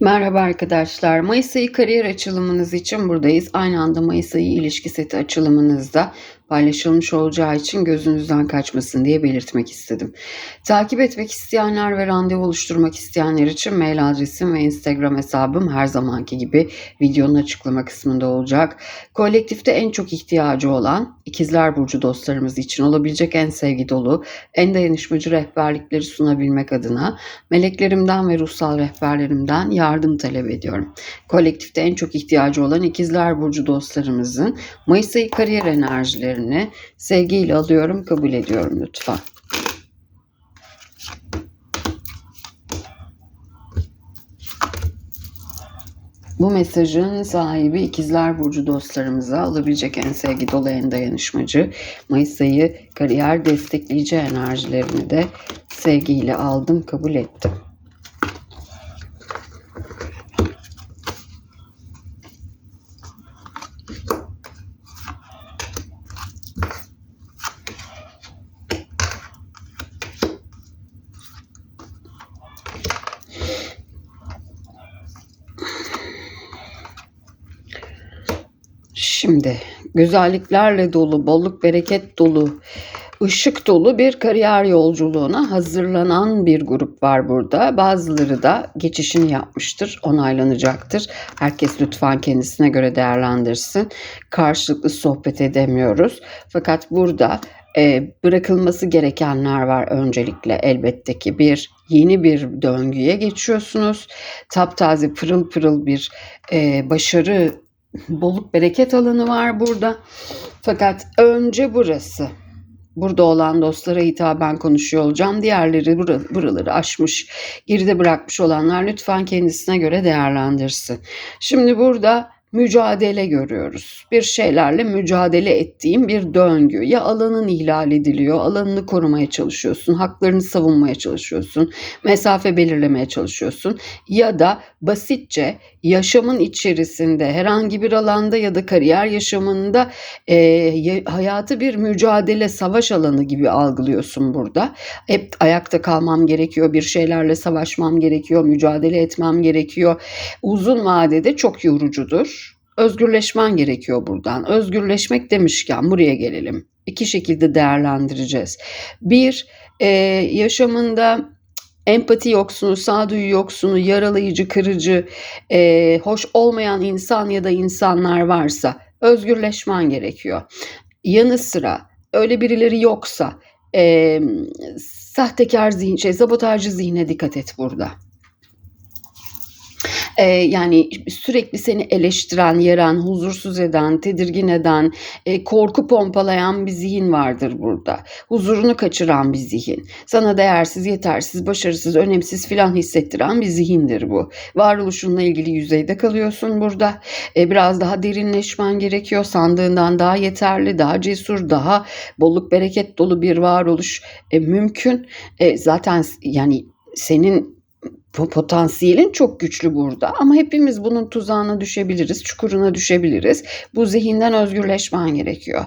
Merhaba arkadaşlar. Mayıs ayı kariyer açılımınız için buradayız. Aynı anda Mayıs ayı ilişki seti açılımınızda paylaşılmış olacağı için gözünüzden kaçmasın diye belirtmek istedim. Takip etmek isteyenler ve randevu oluşturmak isteyenler için mail adresim ve Instagram hesabım her zamanki gibi videonun açıklama kısmında olacak. Kolektifte en çok ihtiyacı olan ikizler burcu dostlarımız için olabilecek en sevgi dolu, en dayanışmacı rehberlikleri sunabilmek adına meleklerimden ve ruhsal rehberlerimden yardım talep ediyorum. Kolektifte en çok ihtiyacı olan ikizler burcu dostlarımızın Mayıs ayı kariyer enerjilerini sevgiyle alıyorum, kabul ediyorum lütfen. Bu mesajın sahibi ikizler burcu dostlarımıza alabilecek en sevgi dolu en dayanışmacı Mayıs ayı kariyer destekleyici enerjilerini de sevgiyle aldım, kabul ettim. Şimdi güzelliklerle dolu, bolluk bereket dolu, ışık dolu bir kariyer yolculuğuna hazırlanan bir grup var burada. Bazıları da geçişini yapmıştır, onaylanacaktır. Herkes lütfen kendisine göre değerlendirsin. Karşılıklı sohbet edemiyoruz. Fakat burada e, bırakılması gerekenler var öncelikle elbette ki bir yeni bir döngüye geçiyorsunuz. Taptaze pırıl pırıl bir e, başarı bolluk bereket alanı var burada. Fakat önce burası. Burada olan dostlara hitaben konuşuyor olacağım. Diğerleri bura- buraları aşmış, geride bırakmış olanlar lütfen kendisine göre değerlendirsin. Şimdi burada mücadele görüyoruz. Bir şeylerle mücadele ettiğim bir döngü. Ya alanın ihlal ediliyor, alanını korumaya çalışıyorsun, haklarını savunmaya çalışıyorsun, mesafe belirlemeye çalışıyorsun ya da basitçe yaşamın içerisinde herhangi bir alanda ya da kariyer yaşamında e, ya- hayatı bir mücadele, savaş alanı gibi algılıyorsun burada. Hep ayakta kalmam gerekiyor, bir şeylerle savaşmam gerekiyor, mücadele etmem gerekiyor. Uzun vadede çok yorucudur. Özgürleşmen gerekiyor buradan. Özgürleşmek demişken buraya gelelim. İki şekilde değerlendireceğiz. Bir, e, yaşamında empati yoksunu, sağduyu yoksunu, yaralayıcı, kırıcı, e, hoş olmayan insan ya da insanlar varsa özgürleşmen gerekiyor. Yanı sıra öyle birileri yoksa e, sahtekar zihin, şey, sabotajcı zihne dikkat et burada. Ee, yani sürekli seni eleştiren, yeren, huzursuz eden, tedirgin eden, e, korku pompalayan bir zihin vardır burada. Huzurunu kaçıran bir zihin. Sana değersiz, yetersiz, başarısız, önemsiz filan hissettiren bir zihindir bu. Varoluşunla ilgili yüzeyde kalıyorsun burada. E, biraz daha derinleşmen gerekiyor. Sandığından daha yeterli, daha cesur, daha bolluk bereket dolu bir varoluş e, mümkün. E, zaten yani senin potansiyelin çok güçlü burada ama hepimiz bunun tuzağına düşebiliriz, çukuruna düşebiliriz. Bu zihinden özgürleşmen gerekiyor.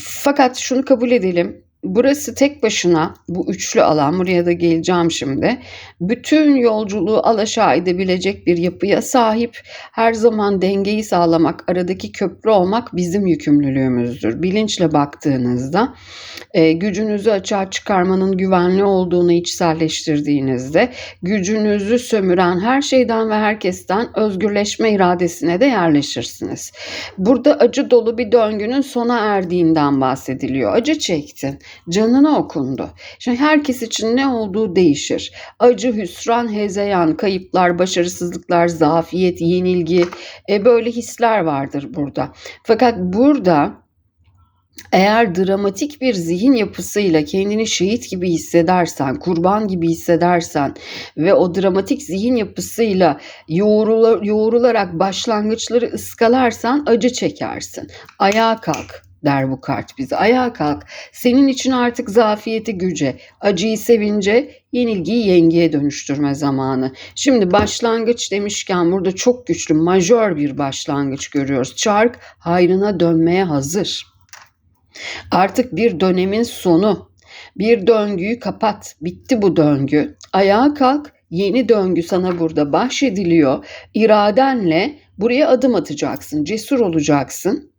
Fakat şunu kabul edelim. Burası tek başına bu üçlü alan buraya da geleceğim şimdi. Bütün yolculuğu alaşağı edebilecek bir yapıya sahip. Her zaman dengeyi sağlamak, aradaki köprü olmak bizim yükümlülüğümüzdür. Bilinçle baktığınızda e, gücünüzü açığa çıkarmanın güvenli olduğunu içselleştirdiğinizde gücünüzü sömüren her şeyden ve herkesten özgürleşme iradesine de yerleşirsiniz. Burada acı dolu bir döngünün sona erdiğinden bahsediliyor. Acı çektin, canına okundu. Şimdi herkes için ne olduğu değişir. Acı, hüsran, hezeyan, kayıplar, başarısızlıklar, zafiyet, yenilgi e, böyle hisler vardır burada. Fakat burada eğer dramatik bir zihin yapısıyla kendini şehit gibi hissedersen, kurban gibi hissedersen ve o dramatik zihin yapısıyla yoğrula- yoğrularak başlangıçları ıskalarsan acı çekersin. Ayağa kalk der bu kart bize. Ayağa kalk. Senin için artık zafiyeti güce, acıyı sevince, yenilgiyi yengeye dönüştürme zamanı. Şimdi başlangıç demişken burada çok güçlü, majör bir başlangıç görüyoruz. Çark hayrına dönmeye hazır. Artık bir dönemin sonu. Bir döngüyü kapat. Bitti bu döngü. Ayağa kalk. yeni döngü sana burada bahşediliyor. İradenle buraya adım atacaksın, cesur olacaksın.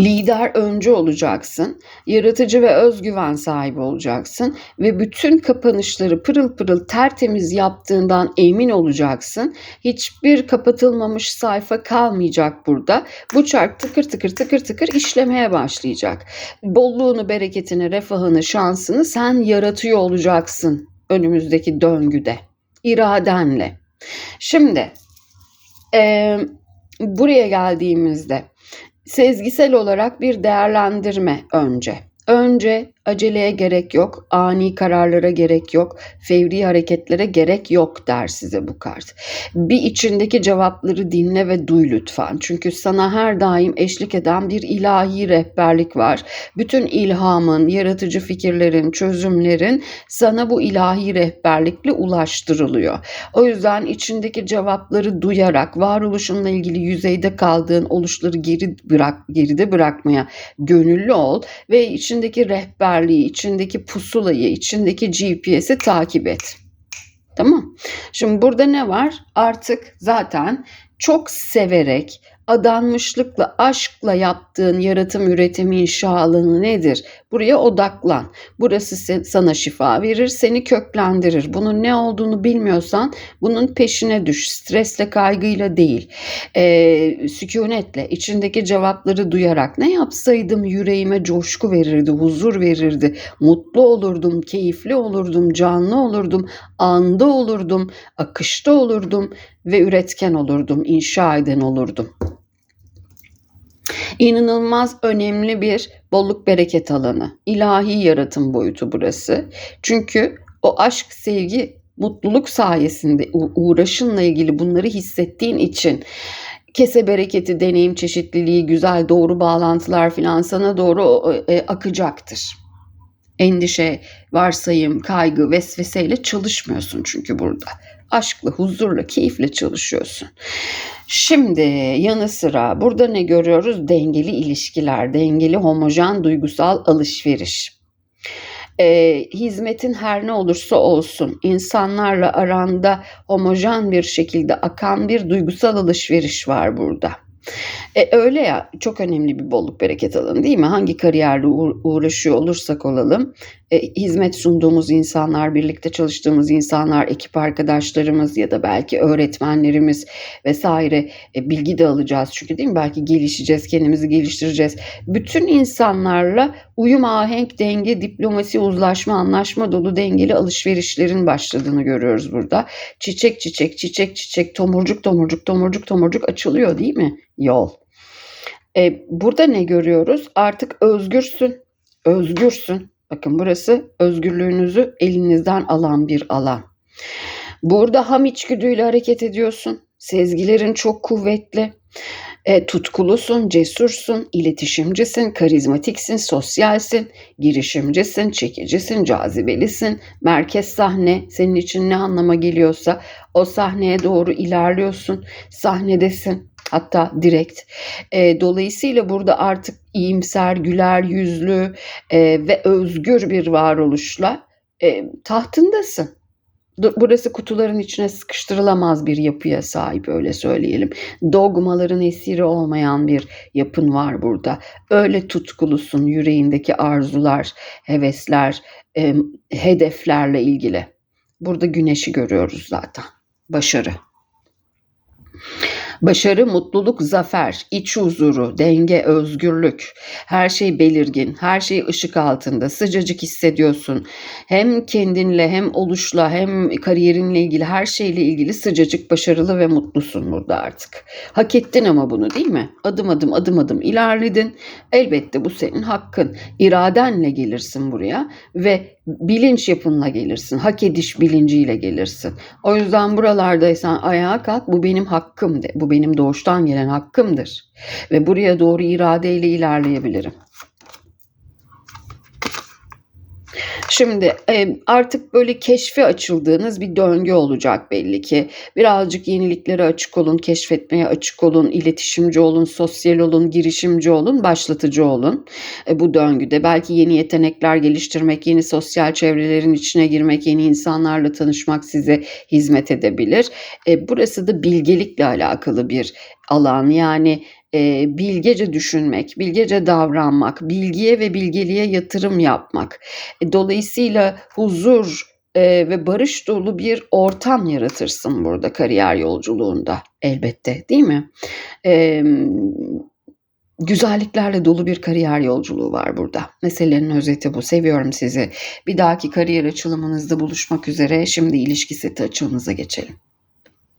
Lider öncü olacaksın. Yaratıcı ve özgüven sahibi olacaksın ve bütün kapanışları pırıl pırıl tertemiz yaptığından emin olacaksın. Hiçbir kapatılmamış sayfa kalmayacak burada. Bu çark tıkır tıkır tıkır tıkır işlemeye başlayacak. Bolluğunu, bereketini, refahını, şansını sen yaratıyor olacaksın önümüzdeki döngüde. İradenle. Şimdi e, buraya geldiğimizde sezgisel olarak bir değerlendirme önce. Önce aceleye gerek yok, ani kararlara gerek yok, fevri hareketlere gerek yok der size bu kart. Bir içindeki cevapları dinle ve duy lütfen. Çünkü sana her daim eşlik eden bir ilahi rehberlik var. Bütün ilhamın, yaratıcı fikirlerin, çözümlerin sana bu ilahi rehberlikle ulaştırılıyor. O yüzden içindeki cevapları duyarak varoluşunla ilgili yüzeyde kaldığın oluşları geri bırak geride bırakmaya gönüllü ol ve içindeki rehber rehberliği, içindeki pusulayı, içindeki GPS'i takip et. Tamam. Şimdi burada ne var? Artık zaten çok severek, adanmışlıkla, aşkla yaptığın yaratım, üretim, inşa alanı nedir? Buraya odaklan. Burası sana şifa verir, seni köklendirir. Bunun ne olduğunu bilmiyorsan bunun peşine düş. Stresle, kaygıyla değil. Ee, sükunetle, içindeki cevapları duyarak ne yapsaydım yüreğime coşku verirdi, huzur verirdi. Mutlu olurdum, keyifli olurdum, canlı olurdum, anda olurdum, akışta olurdum ve üretken olurdum, inşa eden olurdum. İnanılmaz önemli bir bolluk bereket alanı. İlahi yaratım boyutu burası. Çünkü o aşk, sevgi, mutluluk sayesinde uğraşınla ilgili bunları hissettiğin için kese bereketi, deneyim çeşitliliği, güzel doğru bağlantılar filan sana doğru e, akacaktır. Endişe, varsayım, kaygı, vesveseyle çalışmıyorsun çünkü burada. Aşkla, huzurla, keyifle çalışıyorsun. Şimdi yanı sıra burada ne görüyoruz? Dengeli ilişkiler, dengeli homojen duygusal alışveriş. Ee, hizmetin her ne olursa olsun insanlarla aranda homojen bir şekilde akan bir duygusal alışveriş var burada. E, öyle ya çok önemli bir bolluk bereket alanı değil mi? Hangi kariyerle uğraşıyor olursak olalım e, hizmet sunduğumuz insanlar, birlikte çalıştığımız insanlar, ekip arkadaşlarımız ya da belki öğretmenlerimiz vesaire e, bilgi de alacağız. Çünkü değil mi? Belki gelişeceğiz, kendimizi geliştireceğiz. Bütün insanlarla uyum, ahenk, denge, diplomasi, uzlaşma, anlaşma dolu dengeli alışverişlerin başladığını görüyoruz burada. Çiçek çiçek, çiçek çiçek, tomurcuk tomurcuk, tomurcuk tomurcuk açılıyor değil mi? Yol. E, burada ne görüyoruz? Artık özgürsün. Özgürsün Bakın burası özgürlüğünüzü elinizden alan bir alan. Burada ham içgüdüyle hareket ediyorsun. Sezgilerin çok kuvvetli. E, tutkulusun, cesursun, iletişimcisin, karizmatiksin, sosyalsin, girişimcisin, çekicisin, cazibelisin. Merkez sahne senin için ne anlama geliyorsa o sahneye doğru ilerliyorsun. Sahnedesin hatta direkt. E, dolayısıyla burada artık iyimser, güler yüzlü e, ve özgür bir varoluşla e, tahtındasın. Burası kutuların içine sıkıştırılamaz bir yapıya sahip öyle söyleyelim. Dogmaların esiri olmayan bir yapın var burada. Öyle tutkulusun yüreğindeki arzular, hevesler, e, hedeflerle ilgili. Burada güneşi görüyoruz zaten. Başarı. Başarı, mutluluk, zafer, iç huzuru, denge, özgürlük. Her şey belirgin, her şey ışık altında. Sıcacık hissediyorsun. Hem kendinle hem oluşla hem kariyerinle ilgili her şeyle ilgili sıcacık, başarılı ve mutlusun burada artık. Hak ettin ama bunu değil mi? Adım adım adım adım ilerledin. Elbette bu senin hakkın. İradenle gelirsin buraya ve bilinç yapınla gelirsin. Hak ediş bilinciyle gelirsin. O yüzden buralardaysan ayağa kalk bu benim hakkım de. Bu benim doğuştan gelen hakkımdır. Ve buraya doğru iradeyle ilerleyebilirim. Şimdi artık böyle keşfe açıldığınız bir döngü olacak belli ki. Birazcık yeniliklere açık olun, keşfetmeye açık olun, iletişimci olun, sosyal olun, girişimci olun, başlatıcı olun e, bu döngüde. Belki yeni yetenekler geliştirmek, yeni sosyal çevrelerin içine girmek, yeni insanlarla tanışmak size hizmet edebilir. E, burası da bilgelikle alakalı bir alan. Yani e, bilgece düşünmek, bilgece davranmak, bilgiye ve bilgeliğe yatırım yapmak. E, dolayısıyla huzur e, ve barış dolu bir ortam yaratırsın burada kariyer yolculuğunda elbette değil mi? E, güzelliklerle dolu bir kariyer yolculuğu var burada. Meselenin özeti bu. Seviyorum sizi. Bir dahaki kariyer açılımınızda buluşmak üzere. Şimdi ilişki seti açılımıza geçelim.